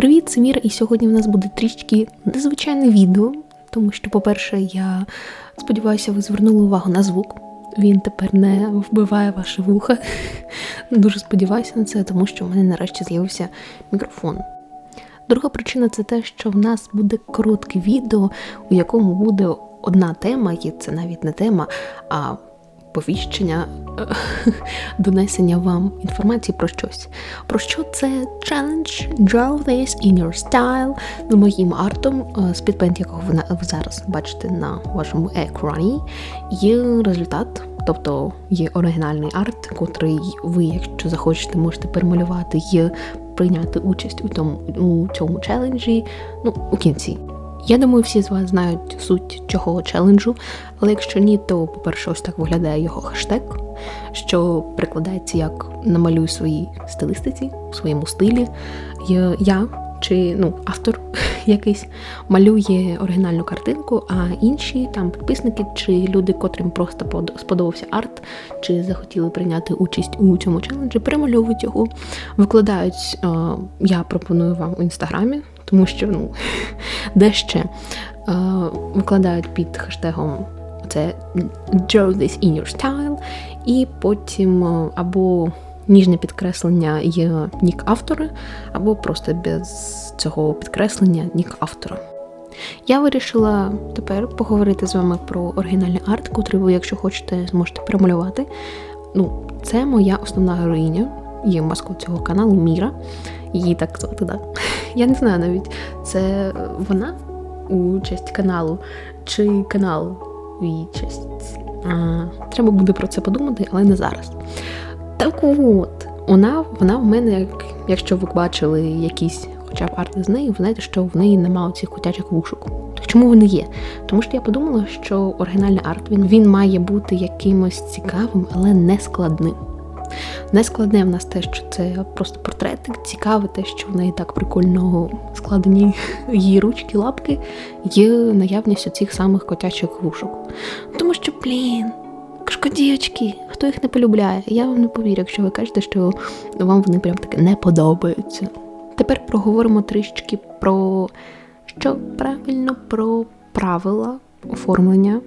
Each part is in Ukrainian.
Привіт, це Міра, і сьогодні в нас буде трішки незвичайне відео, тому що, по-перше, я сподіваюся, ви звернули увагу на звук. Він тепер не вбиває ваше вуха. Дуже сподіваюся на це, тому що в мене нарешті з'явився мікрофон. Друга причина це те, що в нас буде коротке відео, у якому буде одна тема, і це навіть не тема, а повіщення, донесення вам інформації про щось. Про що це challenge Draw This in Your Style з моїм артом, е, з підпент якого ви зараз бачите на вашому екрані, є результат. Тобто є оригінальний арт, котрий ви, якщо захочете, можете перемалювати і прийняти участь у тому у цьому челенджі. Ну, у кінці. Я думаю, всі з вас знають суть цього челенджу, але якщо ні, то, по-перше, ось так виглядає його хештег, що прикладається як намалюй свої стилистиці, в своєму стилі. Я чи ну, автор якийсь малює оригінальну картинку, а інші там підписники чи люди, котрим просто сподобався арт, чи захотіли прийняти участь у цьому челенджі, перемальовують його, викладають. Я пропоную вам у інстаграмі тому що ну, де ще е, викладають під хештегом це Draw this in your style, і потім е, або ніжне підкреслення є нік автора, або просто без цього підкреслення нік автора. Я вирішила тепер поговорити з вами про оригінальний арт, котрий ви, якщо хочете, зможете перемалювати. Ну, Це моя основна героїня, є маскот цього каналу Міра. Її так звати, да. Я не знаю навіть, це вона у честь каналу, чи канал у її честь. А, Треба буде про це подумати, але не зараз. Так от, вона вона в мене, як, якщо ви бачили якісь хоча б арти з неї, ви знаєте, що в неї немає цих котячих вушок. Чому вони є? Тому що я подумала, що оригінальний арт він, він має бути якимось цікавим, але не складним. Найскладне в нас те, що це просто портретик, цікаве те, що в неї так прикольно складені її ручки, лапки, є наявність оцих самих котячих вушок. Тому що, блін, шкодівочки, хто їх не полюбляє? Я вам не повірю, якщо ви кажете, що вам вони прям таки не подобаються. Тепер проговоримо трішки про що правильно про правила оформлення,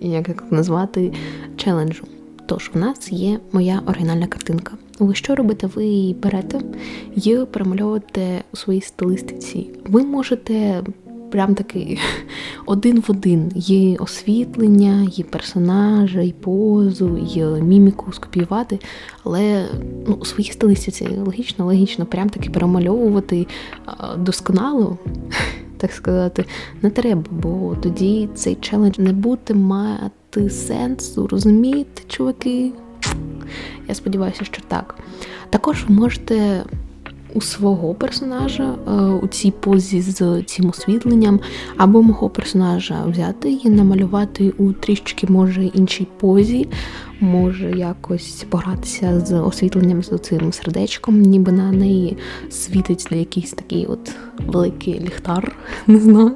як назвати челенджу. Тож, в нас є моя оригінальна картинка. Ви що робите? Ви її берете і перемальовуєте у своїй стилистиці. Ви можете прям таки один в один є освітлення, є персонажа, і позу, і міміку скопіювати, але ну, у своїй стилистиці логічно, логічно, прям таки перемальовувати досконало. Так сказати, не треба, бо тоді цей челендж не буде мати сенсу, розумієте, чуваки? Я сподіваюся, що так. Також ви можете у свого персонажа е, у цій позі з цим освітленням, або мого персонажа взяти і намалювати у трішки, може, іншій позі, може якось погратися з освітленням з цим сердечком, ніби на неї світить на якийсь такий от великий ліхтар, не знаю,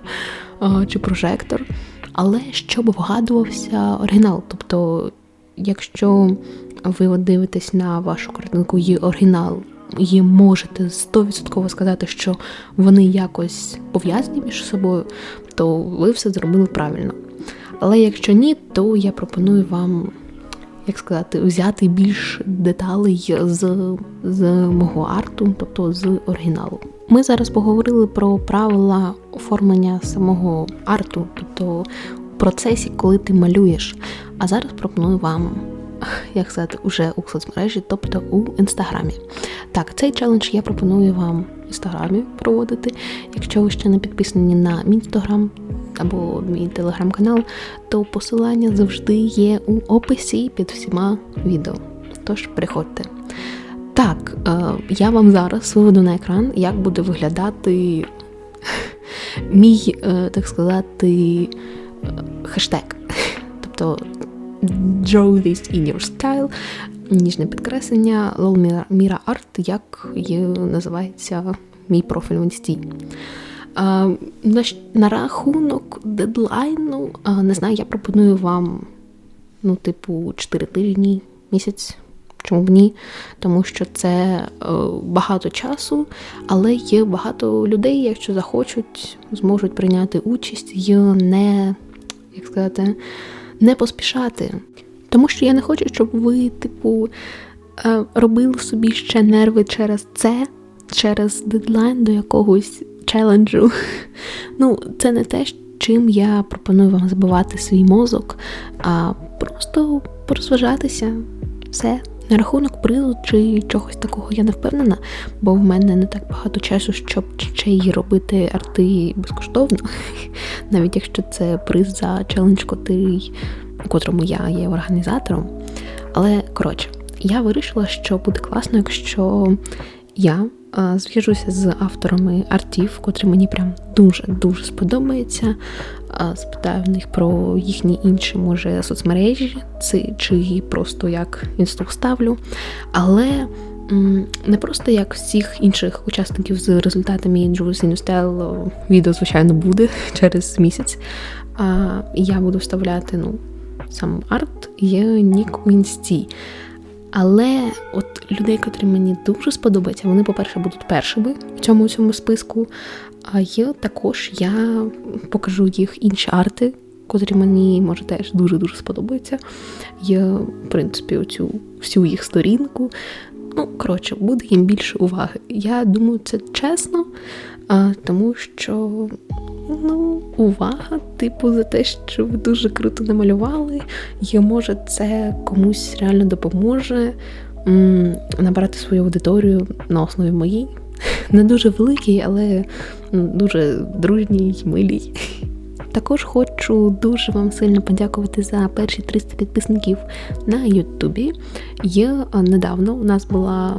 е, чи прожектор але щоб вгадувався оригінал. Тобто, якщо ви дивитесь на вашу картинку, є оригінал, і можете 100% сказати, що вони якось пов'язані між собою, то ви все зробили правильно. Але якщо ні, то я пропоную вам, як сказати, взяти більш деталей з, з мого арту, тобто з оригіналу. Ми зараз поговорили про правила оформлення самого арту, тобто в процесі, коли ти малюєш. А зараз пропоную вам, як сказати, уже у соцмережі, тобто у інстаграмі. Так, цей челендж я пропоную вам в інстаграмі проводити. Якщо ви ще не підписані на мій інстаграм або мій телеграм-канал, то посилання завжди є у описі під всіма відео. Тож приходьте. Так, е, я вам зараз виведу на екран, як буде виглядати мій, е, так сказати, е, хештег. Тобто Draw in your style, ніжне підкреслення, Lol Mira Art, як є, називається мій профіль в інсті. На, на рахунок дедлайну, не знаю, я пропоную вам, ну, типу, 4 тижні, місяць Чому б ні? Тому що це е, багато часу, але є багато людей, якщо захочуть, зможуть прийняти участь і не, як сказати, не поспішати. Тому що я не хочу, щоб ви, типу, е, робили собі ще нерви через це, через дедлайн до якогось челенджу. Ну, це не те, чим я пропоную вам забивати свій мозок, а просто порозважатися. Все. На рахунок призу чи чогось такого я не впевнена, бо в мене не так багато часу, щоб ще й робити арти безкоштовно, навіть якщо це приз за челендж, котрий, у котрому я є організатором. Але коротше, я вирішила, що буде класно, якщо я зв'яжуся з авторами артів, котрі мені прям дуже-дуже сподобаються. Спитаю в них про їхні інші, може, соцмережі, чи просто як інсту ставлю. Але не просто як всіх інших учасників з результатами Juice Style відео, звичайно, буде через місяць. Я буду вставляти ну, сам арт і нік у. Але от людей, котрі мені дуже сподобаються, вони, по-перше, будуть першими в цьому цьому списку. А є також я покажу їх інші арти, котрі мені може теж дуже-дуже сподобаються. Є, в принципі, оцю всю їх сторінку. Ну, коротше, буде їм більше уваги. Я думаю, це чесно, тому що ну, увага, типу, за те, що ви дуже круто намалювали, і може це комусь реально допоможе м- набрати свою аудиторію на основі моїй. Не дуже великій, але дуже дружній, милій. Також хочу дуже вам сильно подякувати за перші 300 підписників на Ютубі. Є недавно у нас була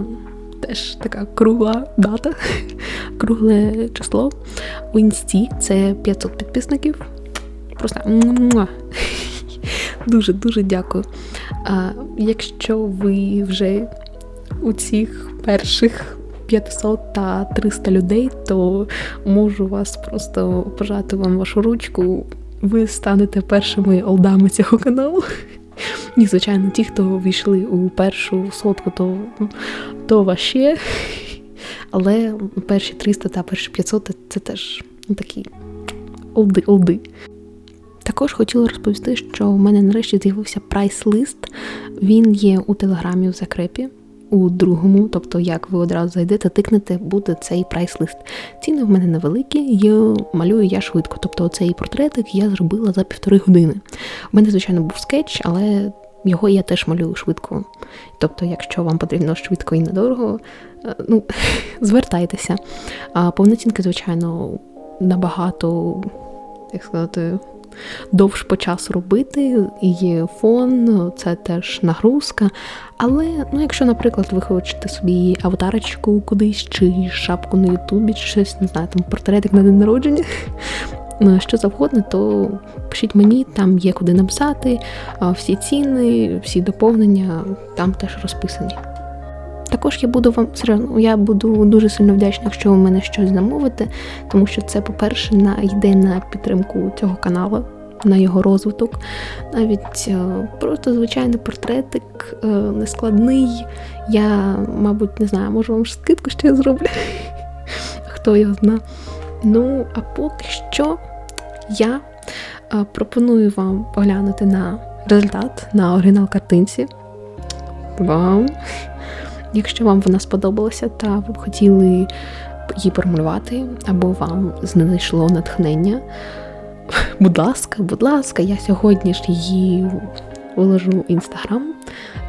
теж така кругла дата, кругле число. У інсті це 500 підписників. Просто дуже-дуже дякую. А Якщо ви вже у цих перших 500 та 300 людей, то можу вас просто пожати вам вашу ручку. Ви станете першими олдами цього каналу. І, звичайно, ті, хто війшли у першу сотку, то то ваще. Але перші 300 та перші 500 це теж такі олди-олди. Також хотіла розповісти, що в мене нарешті з'явився прайс-лист. Він є у телеграмі в закрепі у другому, тобто, як ви одразу зайдете, тикнете, буде цей прайс-лист. Ціни в мене невеликі, і малюю я швидко. Тобто цей портретик я зробила за півтори години. У мене, звичайно, був скетч, але його я теж малюю швидко. Тобто, якщо вам потрібно швидко і недорого, е, ну, звертайтеся. А повноцінки, звичайно, набагато, як сказати, довш по часу робити, і фон, це теж нагрузка. Але, ну, якщо, наприклад, ви хочете собі аватарочку кудись, чи шапку на Ютубі, чи щось, не знаю, там портретик на день народження, що завгодно, то пишіть мені, там є куди написати, всі ціни, всі доповнення там теж розписані. Також я буду вам я буду дуже сильно вдячна, якщо ви мене щось замовите, тому що це, по-перше, на йде на підтримку цього каналу, на його розвиток. Навіть е, просто звичайний портретик, е, нескладний. Я, мабуть, не знаю, можу вам скидку ще зроблю. Хто його зна. Ну, а поки що я е, пропоную вам поглянути на результат на оригінал картинці. Вам Якщо вам вона сподобалася та ви б хотіли її промалювати, або вам знайшло натхнення, будь ласка, будь ласка, я сьогодні ж її виложу в інстаграм.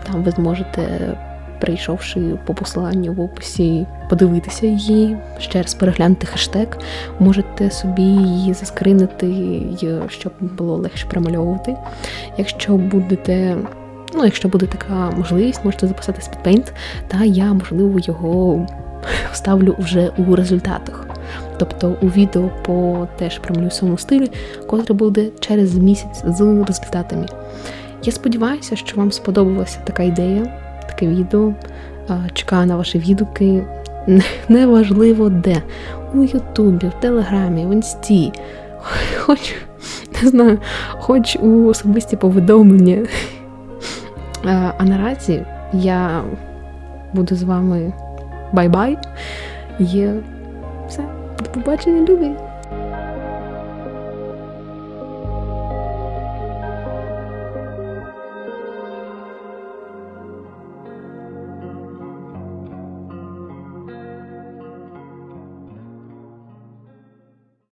Там ви зможете, прийшовши по посиланню в описі, подивитися її, ще раз переглянути хештег, можете собі її заскринити, щоб було легше промальовувати. Якщо будете Ну, якщо буде така можливість, можете записати спідпейнт, та я, можливо, його вставлю вже у результатах. Тобто у відео по теж промалюсовому стилі, котре буде через місяць з результатами. Я сподіваюся, що вам сподобалася така ідея, таке відео. Чекаю на ваші відгуки. Неважливо де. У Ютубі, в Телеграмі, в Інсті, хоч не знаю, хоч у особисті повідомлення. Е, а наразі я буду з вами бай-бай. Є все. До побачення, любі!